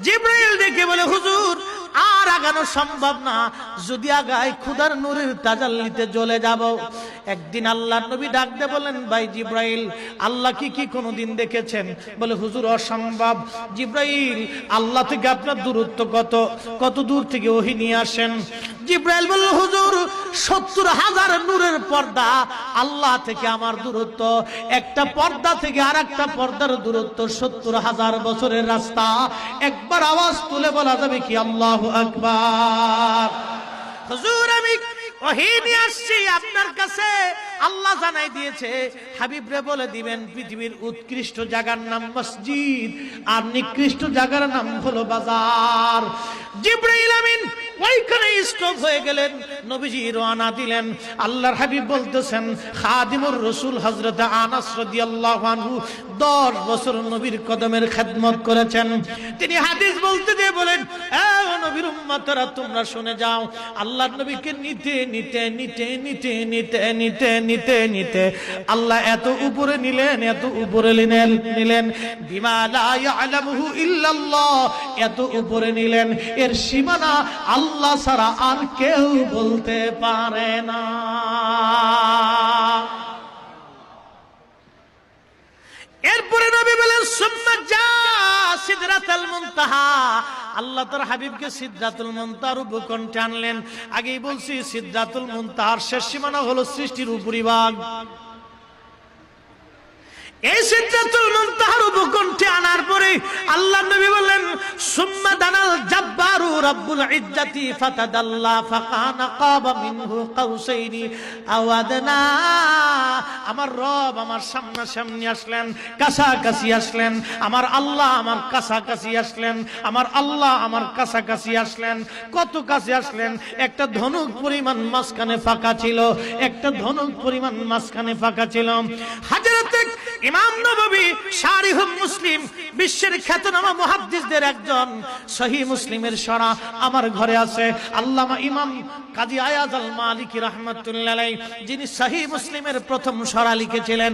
জিব্রাইল ডেকে বলে হুজুর আর আগানো সম্ভব না। যদি আগায় খুদার নূরের তাজাল্লিতে জ্বলে যাব। একদিন আল্লাহ নবী ডাকতে বলেন ভাই জিব্রাইল, আল্লাহ কি কি কোনোদিন দেখেছেন? বলে, হুজুর, অসম্ভব। জিব্রাইল, আল্লাহ থেকে আপনার দূরত্ব কত? কত দূর থেকে ওহি নিয়ে আসেন? জিব্রাইল বলল, হুজুর, সত্তর হাজার নূরের পর্দা আল্লাহ থেকে আমার দূরত্ব। একটা পর্দা থেকে আর একটা পর্দার দূরত্ব সত্তর হাজার বছরের রাস্তা। একবার আওয়াজ তুলে বলা যাবে কি আল্লাহ আকবার। হুজুর, আমি আসছি আপনার কাছে। আল্লাহ জানাই দিয়েছে বলে দিবেন, পৃথিবীর উৎকৃষ্ট জায়গার নাম মসজিদ, আর নিকৃষ্ট জায়গার নাম হলো বাজার। জিব্রাইল আমিন ওইখানে স্টপ হয়ে গেলেন, নবীজি রওনা দিলেন। আল্লাহর হাবিব বলতেছেন, খাদিমুর রসুল হযরত আনাস রাদিয়াল্লাহু আনহু 10 বছর নবীর কদমের খেদমত করেছেন। তিনি হাদিস বলতে দিয়ে বলেন নবীর উম্মতরা, তোমরা শুনে যাও। আল্লাহর নবীকে নিতে নিতে নিতে নিতে নিতে নিতে নিতে নিতে। আল্লাহ এত উপরে নিলেন, এত উপরে নিলেন নিলেন। বিমা লা ইয়ালামুহু ইল্লাল্লাহ। এত উপরে নিলেন, এর সীমানা আল্লাহ ছাড়া আর কেউ বলতে পারে না এরপরে নবী বলেন সুম্মা যা সিদরাতুল মুনতাহা। আল্লাহ তার হাবিবকে সিদরাতুল মুনতাহার উপকণ্ঠে আনলেন। আগেই বলছি, সিদরাতুল মুনতাহার শেষ সীমানা হলো সৃষ্টির উপরিভাগ। এই সিদ্ধাতুল মুনতাহার উপকণ্ঠে আনার পরে আল্লাহ নবী বললেন সুম্মা দানাল জাব্বারু রাব্বুল ইজ্জাতি ফাতাদাল্লা ফাকানা কাবা মিনহু কাউসাইনি। আও আদনা আমার রব আমার আসলেন আসলেন, আমার আল্লাহ আমার কাছাকাছি আসলেন, আমার আল্লাহ আমার কাছাকাছি আসলেন, কত কাছে আসলেন? একটা ধনুক পরিমাণ মাঝখানে ফাঁকা ছিল, একটা ধনুক পরিমাণ মাঝখানে ফাঁকা ছিল। হাজারাতে ইমাম নবী সারিহ মুসলিম, বিশ্বের খ্যাতনামা মুহাদ্দিসদের একজন। সহি মুসলিমের সরা আমার ঘরে আছে। আল্লামা ইমাম কাজী আয়াজ আল মালিকি রহমতুল্লাহ যিনি সহি মুসলিমের প্রথম সরা লিখেছিলেন।